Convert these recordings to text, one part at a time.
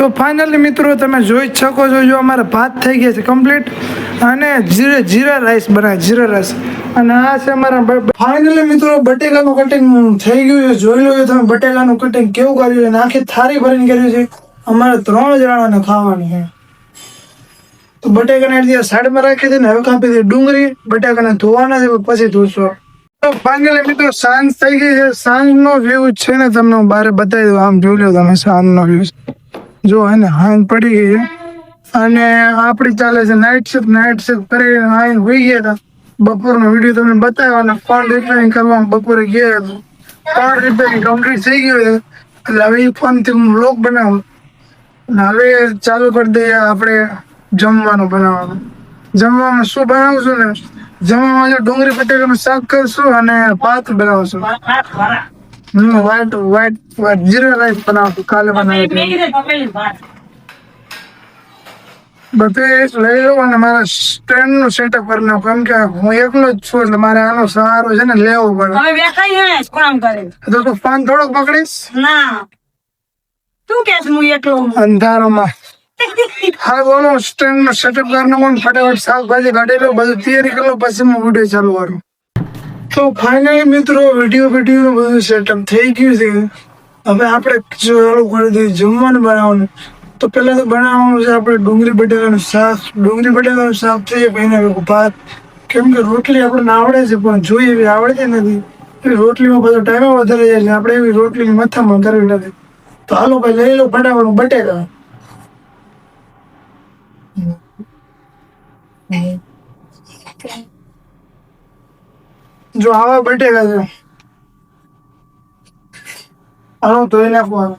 તો ફાઇનલી મિત્રો તમે જોઈ જ શકો છો, જો અમારા ભાત થઈ ગયા છે કમ્પ્લીટ અને જીરા જીરા રાઈસ બનાવે, જીરા રાઈસ. અને આ છે અમારા ફાઇનલી મિત્રો બટેકાનું કટિંગ થઈ ગયું છે, જોઈ લો તમે બટેકાનું કટિંગ કેવું કર્યું છે આખી થારી ભરીને કર્યું છે. અમારે ત્રણ જણાને ખાવાની છે. તો બટેકાને અડધી સાઈડમાં રાખી દઈને હવે કાપી હતી ડુંગળી, બટેકાને ધોવાના છે પછી ધોશો તો ફાઇનલી મિત્રો સાંજ થઈ ગઈ છે, સાંજનો વ્યૂ છે ને, તમને હું બારે બતાવી દઉં, આમ જોઈ લો તમે સાંજનો વ્યૂ જો એને હાંગ પડી ગઈ અને આપણી ચાલે છે નાઇટ શિફ્ટ નાઇટ શિફ્ટ કરી હાઈ હોઈ ગયા હતા. બપોરનો વીડિયો તમને બતાવ્યો અને ફોન રિપેરિંગ કરવા બપોરે ગયા હતા. ફોન રિપેરિંગ કમ્પ્લીટ થઈ ગયું છે. એટલે હવે એ ફોનથી હું વ્લોગ બનાવું. અને હવે ચાલુ કરી દઈએ આપણે જમવાનું બનાવવાનું. જમવામાં શું બનાવશું ને? જમવામાં ડુંગળી બટેકાનું શાક કરશું અને ભાત બનાવશું. વ્હાઈટ વ્હાઈટ જીરો રાઈસ બનાવશું કાલે બનાવી બધે લઈ લઉં અને મારા સ્ટેન્ડનું સેટઅપ કરી નાખું કેમ કે હું એકલો જ છું એટલે મારે આનો સહારો છે ને લેવો પડે હવે વેખાઈ હે કામ કરે તો તું ફોન થોડોક પકડીશ ના તું કેસ હું એકલો અંધારામાં હા બોલો સ્ટેન્ડનું સેટઅપ કરી નાખું ફટાફટ શાકભાજી કાઢી લઉં બધું તૈયારી કરી લઉં પછી હું વીડિયો ચાલુ કરું તો ફાઇનલી મિત્રો વીડિયો વીડિયો બધું સેટઅપ થઈ ગયું છે. હવે આપણે ચાલુ કરી દઈએ જમવાનું બનાવવાનું. તો પહેલા તો બનાવવાનું છે આપણે ડુંગળી બટેકાનું શાક. ડુંગળી બટેકાનું શાક થઈ જાય એના ભાત. કેમ કે રોટલી આપણને આવડે છે, પણ જોઈએ એવી આવડતી નથી. એ રોટલીમાં બધો ટાઈમ વધારે જાય છે. આપણે એવી રોટલી મથામાં કરવી નથી તો હાલો ભાઈ, લઈ લો ફટાફટ બટેકા. જો આવા બટેકા છે. હાલો ધોઈ નાખવાનું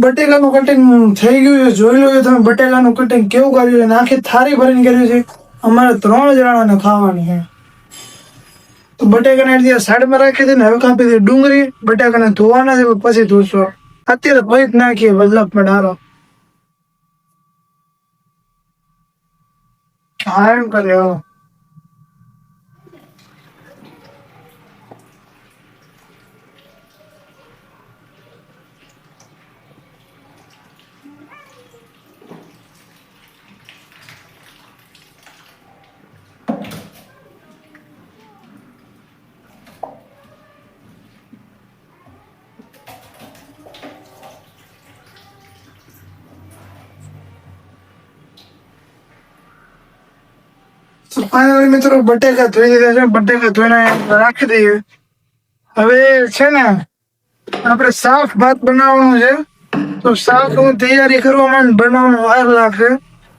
બટેકાનું કટિંગ થઈ ગયું છે, જોઈ લો તમે બટેકાનું કટિંગ કેવું કર્યું છે નાખી થારી ભરીને કર્યું છે. અમારે ત્રણ જણાને ખાવાની છે. તો બટેકાને અડધી સાઈડમાં રાખી ને હવે કાપી દે ડુંગળી, બટેકાને ધોવાના છે, પછી ધોશો અત્યારે ભાઈ જ નાખીએ પણ ડારો એમ કર્યો ફાઇનલી મિત્રો બટેકા ધોઈ દીધા છે. બટેકા ધોઈને રાખી દઈએ. હવે છે ને, આપણે સાફ ભાત બનાવવાનું છે. તો શાક હું તૈયારી કરવામાં બનાવવાનું વાર લાગશે.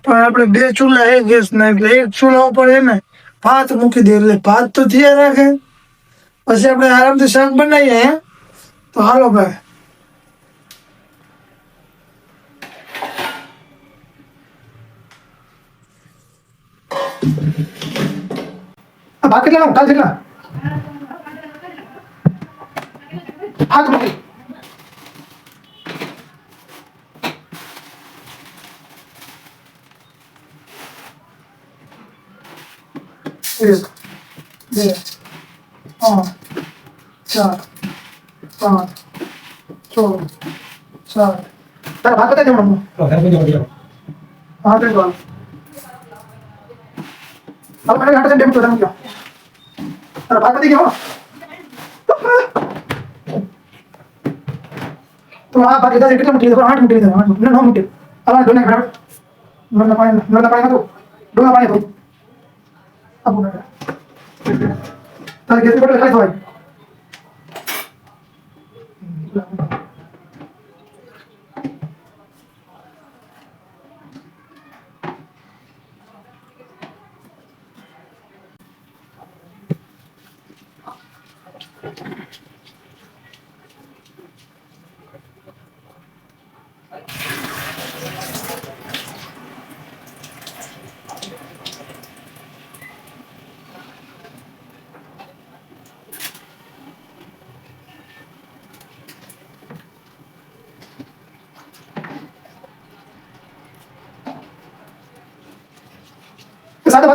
પણ આપણે બે ચૂલા, એક ગેસ ના, એટલે એક ચૂલા ઉપર છે ને, ભાત મૂકી દઈએ. એટલે ભાત તો તૈયાર રાખે. પછી આપણે આરામથી શાક બનાવીએ તો હાલો ભાઈ. भाकरीला लाव काजरीला हात भाकरी चार पाच सोळा सात त्याला भाकत आहे तेवढं हा तेवढं आपण घाटाचा टेम्पो তারা ভাগবে দেখি হো तो आप बाकी दस किलो मुट्ठी देखो आठ मुट्ठी देखो आठ मुट्ठी नौ मुट्ठी अब आप दोनों बराबर दोनों पानी दोनों पानी तो दोनों पानी तो अब बोला तार कैसे पड़े खाई तो भाई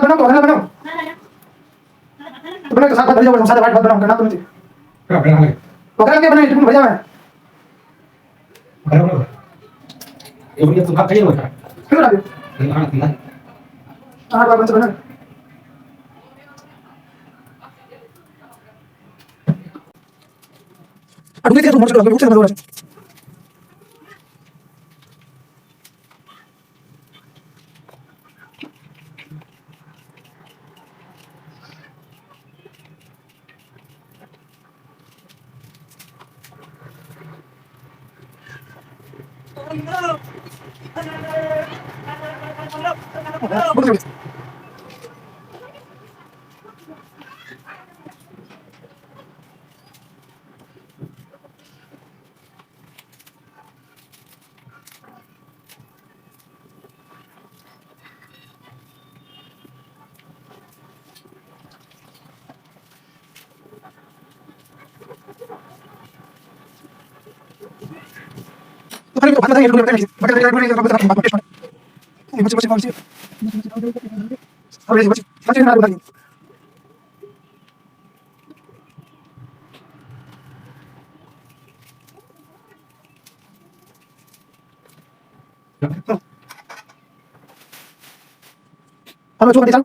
बनाओ बनाओ बनाओ तो बनाओ तो साथ भर जाओ मसाला वाट बनाओ खाना तुम जी हाँ बना ले पकड़ा के बनाए तुम भजा है बराबर ये भी तो खाते ही होता क्यों ना हाँ ना हाँ बाबा बना अरे तेरे तो मोटर लगा मुझे बता दो 하면 좋은 대장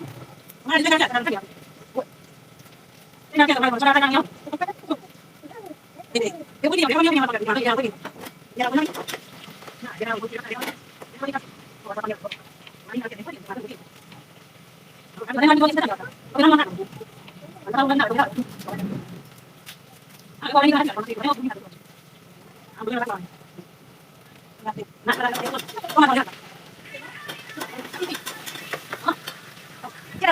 Nah, キャ、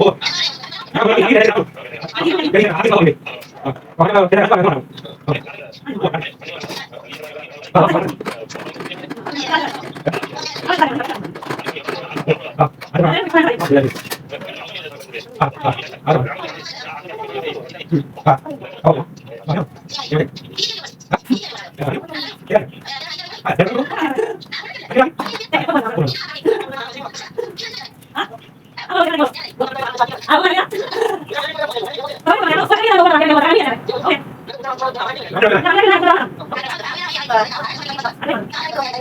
Oh, あ、あ、あ、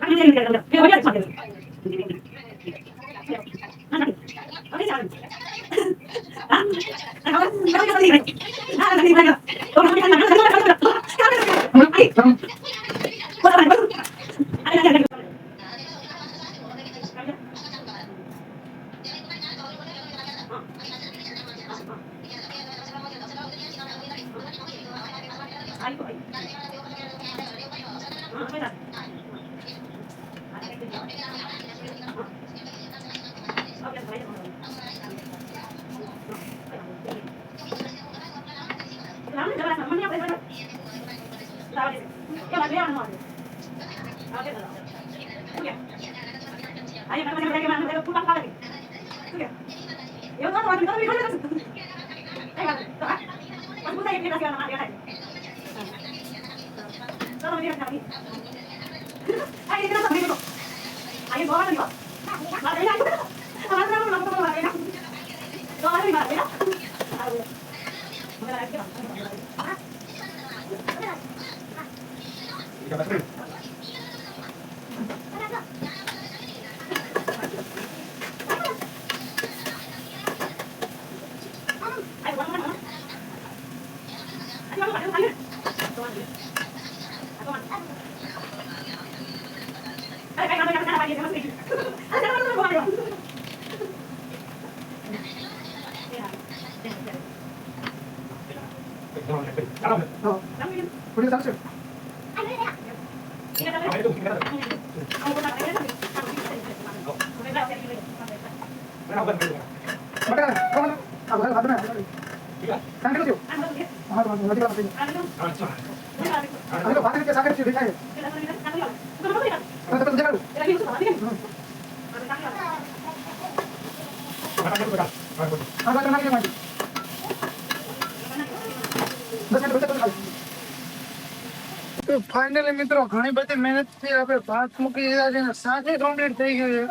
何でだろう? Ayo, kita mulai kemana? Kita putar kembali. Gracias. 나가면 어. 우리 상식. 아무래도 아, 맞아. 맞아, 맞아. તો ફાઇનલી મિત્રો, ઘણી બધી મહેનતથી આપણે ભાત મૂકી દીધા છે સાથે કમ્પ્લીટ થઈ ગયું છે.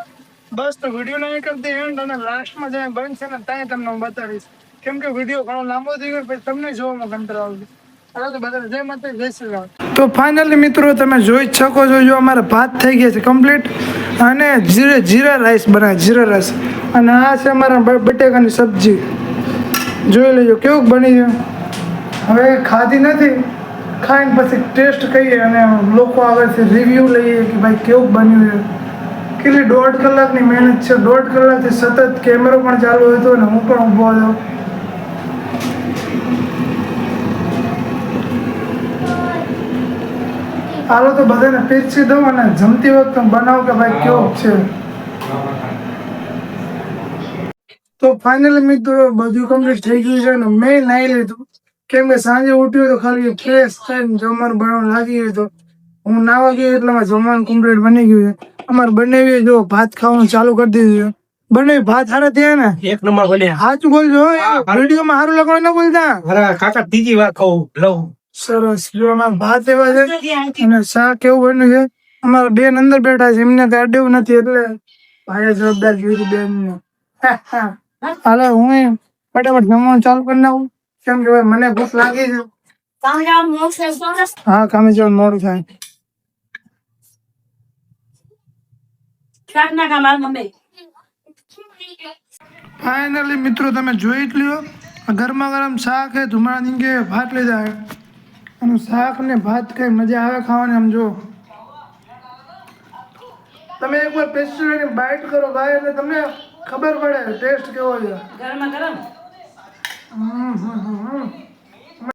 બસ તો વીડિયો નહીં કરતી એન્ડ અને લાસ્ટમાં જે બનશે ને ત્યાં તમને હું બતાવીશ. કેમ કે વીડિયો ઘણો લાંબો થઈ ગયો, પછી તમને જોવામાં કંટાળો આવશે તો ફાઇનલી મિત્રો, તમે જોઈ શકો છો, જો અમારે ભાત થઈ ગયા છે કમ્પ્લીટ અને જીરા જીરા રાઈસ બનાવે જીરા રાઈસ. અને આ છે અમારા બટેકાની સબ્જી. જોઈ લેજો, કેવું બની છે? હવે ખાધી નથી. ખાઈને પછી ટેસ્ટ કરીએ અને લોકો આગળથી રિવ્યૂ લઈએ કે ભાઈ કેવું બન્યું છે. કેટલી દોઢ કલાકની મહેનત છે. દોઢ કલાકથી સતત કેમેરો પણ ચાલુ હતો અને હું પણ ઊભો હતો. હાલો તો બધાને પીરસી દઉં અને જમતી વખતે બનાવ કે ભાઈ કેવો છે. તો ફાઇનલી મિત્રો, બધું કમ્પ્લીટ થઈ ગયું છે અને મેં નાહી લીધું. કેમ કે સાંજે ઉઠ્યો તો ખાલી ફ્રેશ થઈને જમવાનું બનાવવાનું લાગી ગયું તો હું નાવા ગયો એટલામાં જમવાનું કમ્પ્લીટ બની ગયું છે. અમારે બંને જો ભાત ખાવાનું ચાલુ કરી દીધું છે. બંને ભાત સારા થયા ને? એક નંબર બન્યા સાચું બોલજો વિડીયોમાં સારું લખવાનું ન બોલતા? કાકા ત્રીજી વાર ખાવું લઉં. સરસ જો અમારા ભાત એવા છે અને શાક કેવું બન્યું છે. અમારા બેન અંદર બેઠા છે એમને કઈ નથી એટલે ભાઈએ જવાબદાર જોયું બેન ને હાલો હું ફટાફટ જમવાનું ચાલુ કરી નાખું. કેમ કે મને ભૂખ લાગી છે. હા કામે જવાનું મોડું થાય ફાઇનલી મિત્રો તમે જોઈ જ લ્યો. ગરમા ગરમ શાક હે ધુમાડા નીંગે ભાત લીધા હે. અને શાક ને ભાત કઈ મજા આવે ખાવાની આમ જો તમે એકવાર પેસ્ટ્રી બાઇટ કરો ભાઈ એટલે તમને ખબર પડે ટેસ્ટ કેવો છે. ગરમા ગરમ. હમ.